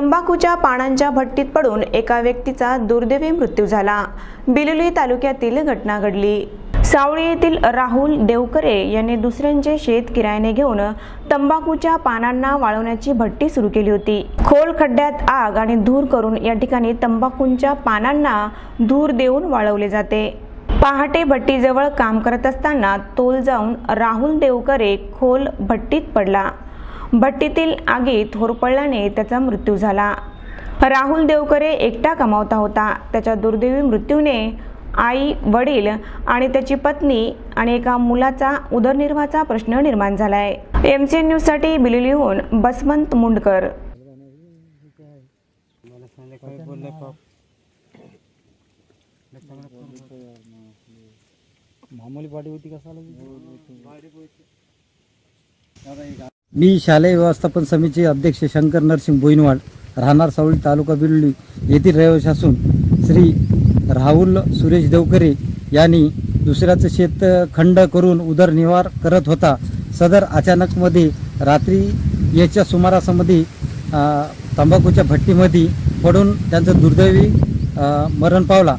तंबाखूच्या पानांच्या भट्टीत पडून एका व्यक्तीचा दुर्दैवी मृत्यू झाला. बिलोली तालुक्यातील घटना घडली. सावळी येथील राहुल देवकरे यांनी दुसऱ्यांचे शेत किरायाने घेऊन तंबाखूच्या पानांना वाळवण्याची भट्टी सुरू केली होती. खोल खड्ड्यात आग आणि धूर करून या ठिकाणी तंबाखूंच्या पानांना धूर देऊन वाळवले जाते. पहाटे भट्टीजवळ काम करत असताना तोल जाऊन राहुल देवकरे खोल भट्टीत पडला. भट्टीतील आगीत होरपळल्याने त्याचा मृत्यू झाला. राहुल देवकरे एकटा कमावता होता. त्याच्या दुर्दैवी मृत्यूने आई वडील आणि त्याची पत्नी आणि एका मुलाचा उदरनिर्वाहाचा प्रश्न निर्माण झालाय. एम सी एन न्यूजसाठी बिलिलीहून बसवंत मुंडकर. मामूली पाठी होती कसा मी शालेय व्यवस्थापन समितीचे अध्यक्ष शंकर नरसिंग बोईनवाड राहणार सावळी तालुका बिलोली येथील रहिवासी असून श्री राहुल सुरेश देवकरे यांनी दुसऱ्याचं शेत खंड करून उदरनिर्वाह करत होता. सदर अचानकमध्ये रात्री याच्या सुमारासामध्ये तंबाखूच्या भट्टीमध्ये पडून त्यांचं दुर्दैवी मरण पावला.